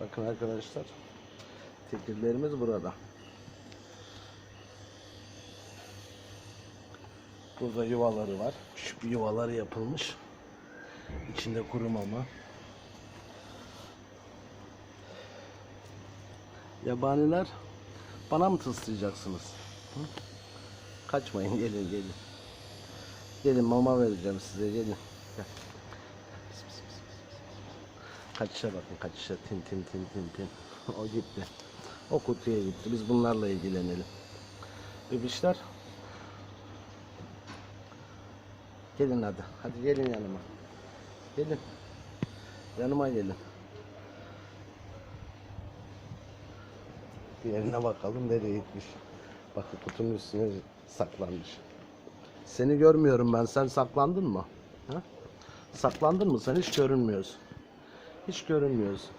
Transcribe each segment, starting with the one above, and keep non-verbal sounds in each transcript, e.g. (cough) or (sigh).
Bakın arkadaşlar. Tekirlerimiz burada. Burada yuvaları var. Küçük bir yuvaları yapılmış. İçinde kuru mama. Yabaniler bana mı tıslayacaksınız? Hı? Kaçmayın gelin gelin. Gelin mama vereceğim size gelin. Gel. Pıs, pıs, pıs, pıs. Kaçışa bakın kaçışa tin tin tin tin tin. (laughs) o gitti. O kutuya gitti. Biz bunlarla ilgilenelim. Bebişler. Gelin hadi. Hadi gelin yanıma. Gelin. Yanıma gelin. Diğerine bakalım nereye gitmiş. Bakın kutunun üstüne saklanmış. Seni görmüyorum ben. Sen saklandın mı? Ha? Saklandın mı? Sen hiç görünmüyorsun. Hiç görünmüyorsun.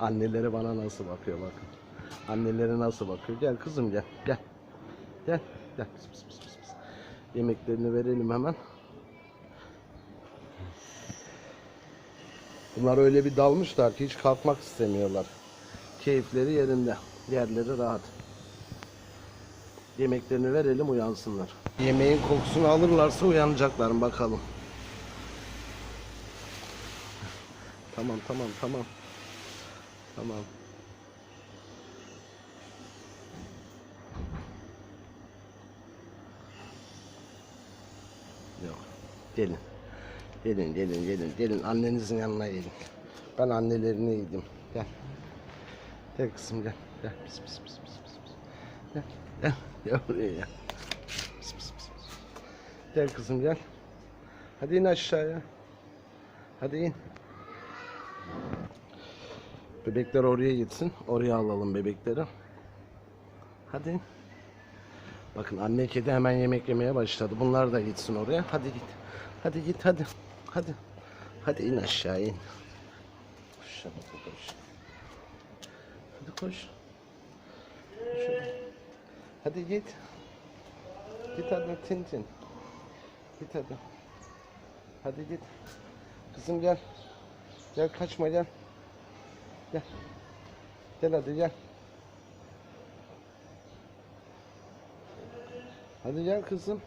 Anneleri bana nasıl bakıyor bakın. Anneleri nasıl bakıyor. Gel kızım gel. Gel. Gel. Gel. Pıs, pıs, pıs, pıs. Yemeklerini verelim hemen. Bunlar öyle bir dalmışlar ki hiç kalkmak istemiyorlar. Keyifleri yerinde. Yerleri rahat. Yemeklerini verelim uyansınlar. Yemeğin kokusunu alırlarsa uyanacaklar bakalım. Tamam tamam tamam. Tamam. Yok. Gelin. Gelin gelin gelin gelin annenizin yanına gelin. Ben annelerini yedim. Gel. Gel kızım gel. Gel. Pis pis pis pis. pis. Gel. Gel. Gel buraya gel. Pis pis pis pis. Gel kızım gel. Hadi in aşağıya. Hadi in. Bebekler oraya gitsin. Oraya alalım bebekleri. Hadi. Bakın anne kedi hemen yemek yemeye başladı. Bunlar da gitsin oraya. Hadi git. Hadi git hadi. Hadi. Hadi in aşağı in. Koş hadi koş. Hadi koş. Hadi git. Git hadi Tintin. Git hadi. Hadi git. Kızım gel. Gel kaçma gel. Gel. Gel hadi gel. Hadi gel kızım.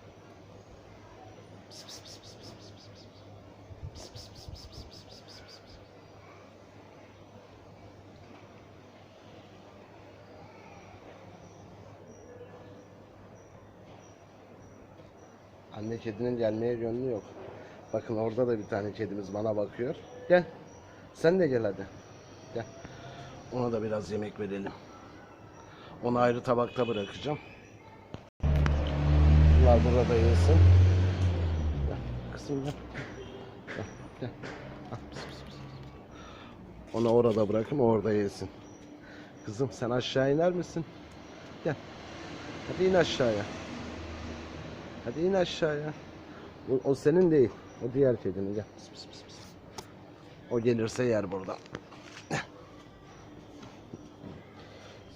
Anne kedinin gelmeye gönlü yok. Bakın orada da bir tane kedimiz bana bakıyor. Gel. Sen de gel hadi. Gel. Ona da biraz yemek verelim. Onu ayrı tabakta bırakacağım. Bunlar burada yesin. Gel. Kızım gel. Gel. Gel. Onu orada bırakayım orada yesin. Kızım sen aşağı iner misin? Gel. Hadi in aşağıya. Hadi in aşağıya. O, o senin değil. O diğer kedinin. Gel. O gelirse yer burada.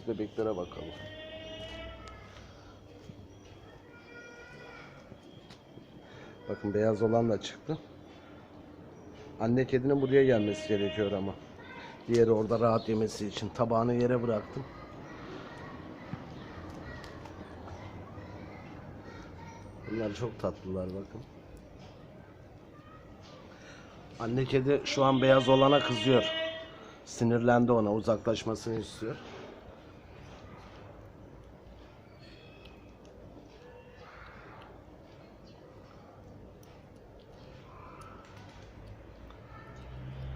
Biz bebeklere bakalım. Bakın beyaz olan da çıktı. Anne kedinin buraya gelmesi gerekiyor ama. Diğeri orada rahat yemesi için. Tabağını yere bıraktım. Bunlar çok tatlılar bakın. Anne kedi şu an beyaz olana kızıyor. Sinirlendi ona uzaklaşmasını istiyor.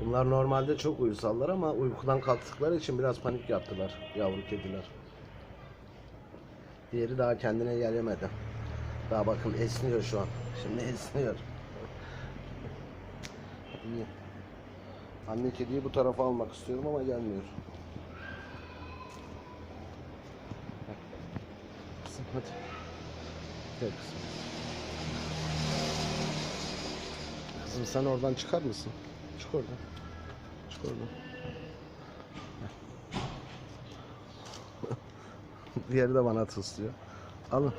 Bunlar normalde çok uyusallar ama uykudan kalktıkları için biraz panik yaptılar yavru kediler. Diğeri daha kendine gelemedi. Daha bakın esniyor şu an. Şimdi esniyor. İyi. Anne kediyi bu tarafa almak istiyorum ama gelmiyor. Gel. Kızım hadi. Gel kızım. Kızım sen oradan çıkar mısın? Çık oradan. Gel. (laughs) Diğeri de bana tıslıyor. Alın.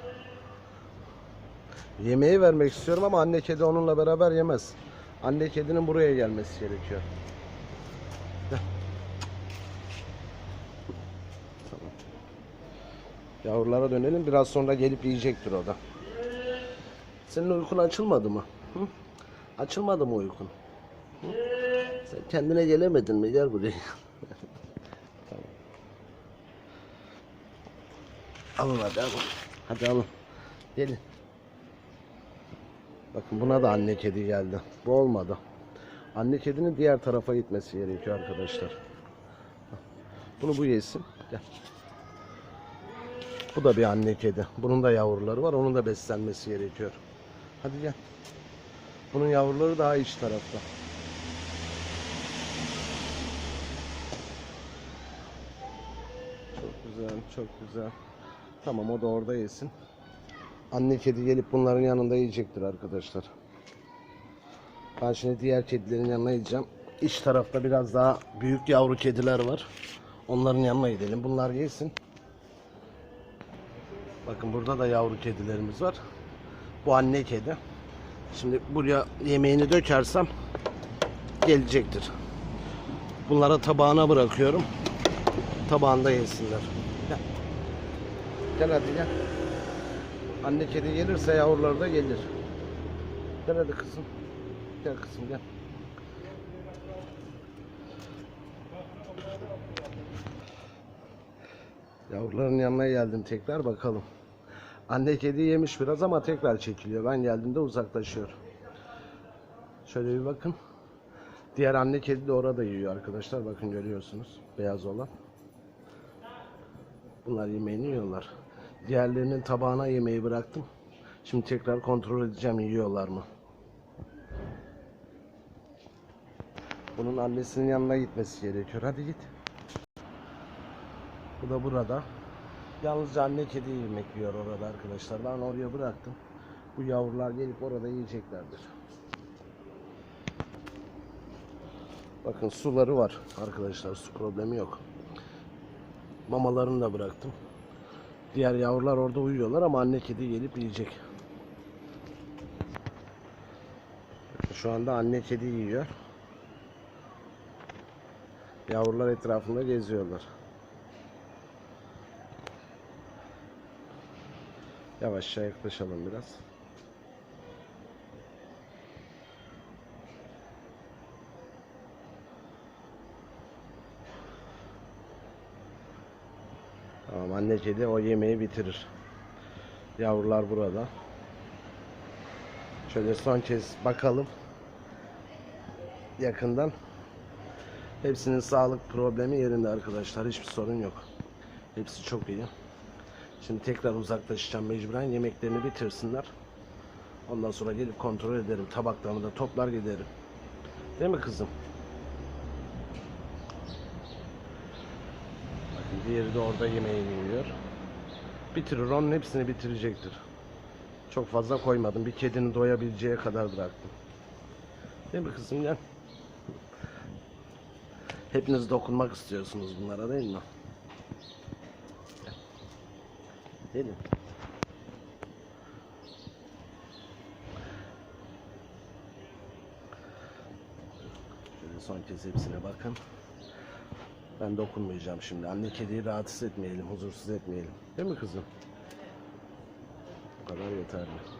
Yemeği vermek istiyorum ama anne kedi onunla beraber yemez. Anne kedinin buraya gelmesi gerekiyor. Gel. Tamam. Yavrulara dönelim. Biraz sonra gelip yiyecektir o da. Senin uykun açılmadı mı? Hı? Açılmadı mı uykun? Hı? Sen kendine gelemedin mi? Gel buraya. tamam. Alın hadi alın. Hadi alın. Gelin. Bakın buna da anne kedi geldi. Bu olmadı. Anne kedinin diğer tarafa gitmesi gerekiyor arkadaşlar. Bunu bu yesin. Gel. Bu da bir anne kedi. Bunun da yavruları var. Onun da beslenmesi gerekiyor. Hadi gel. Bunun yavruları daha iç tarafta. Çok güzel. Tamam o da orada yesin. Anne kedi gelip bunların yanında yiyecektir arkadaşlar. Ben şimdi diğer kedilerin yanına gideceğim. İç tarafta biraz daha büyük yavru kediler var. Onların yanına gidelim. Bunlar yesin. Bakın burada da yavru kedilerimiz var. Bu anne kedi. Şimdi buraya yemeğini dökersem gelecektir. Bunlara tabağına bırakıyorum. Tabağında yesinler. Gel. Hadi gel. Anne kedi gelirse yavruları da gelir. Gel hadi kızım. Gel kızım gel. Yavruların yanına geldim tekrar bakalım. Anne kedi yemiş biraz ama tekrar çekiliyor. Ben geldiğimde uzaklaşıyor. Şöyle bir bakın. Diğer anne kedi de orada yiyor arkadaşlar. Bakın görüyorsunuz. Beyaz olan. Bunlar yemeğini yiyorlar. Diğerlerinin tabağına yemeği bıraktım. Şimdi tekrar kontrol edeceğim yiyorlar mı. Bunun annesinin yanına gitmesi gerekiyor. Hadi git. Bu da burada. Yalnızca anne kedi yemek yiyor orada arkadaşlar. Ben oraya bıraktım. Bu yavrular gelip orada yiyeceklerdir. Bakın suları var arkadaşlar. Su problemi yok. Mamalarını da bıraktım. Diğer yavrular orada uyuyorlar ama anne kedi gelip yiyecek. Şu anda anne kedi yiyor. Yavrular etrafında geziyorlar. Yavaşça yaklaşalım biraz. Tamam anne kedi o yemeği bitirir. Yavrular burada. Şöyle son kez bakalım. Yakından. Hepsinin sağlık problemi yerinde arkadaşlar. Hiçbir sorun yok. Hepsi çok iyi. Şimdi tekrar uzaklaşacağım mecburen. Yemeklerini bitirsinler. Ondan sonra gelip kontrol ederim. Tabaklarını da toplar giderim. Değil mi kızım? Diğeri de orada yemeğini yiyor. Bitirir. Onun hepsini bitirecektir. Çok fazla koymadım. Bir kedinin doyabileceği kadar bıraktım. Değil mi kızım? Gel. Hepiniz dokunmak istiyorsunuz bunlara değil mi? Gel. Gelin. Şöyle son kez hepsine bakın. Ben dokunmayacağım şimdi. Anne kediyi rahatsız etmeyelim, huzursuz etmeyelim. Değil mi kızım? Bu kadar yeterli.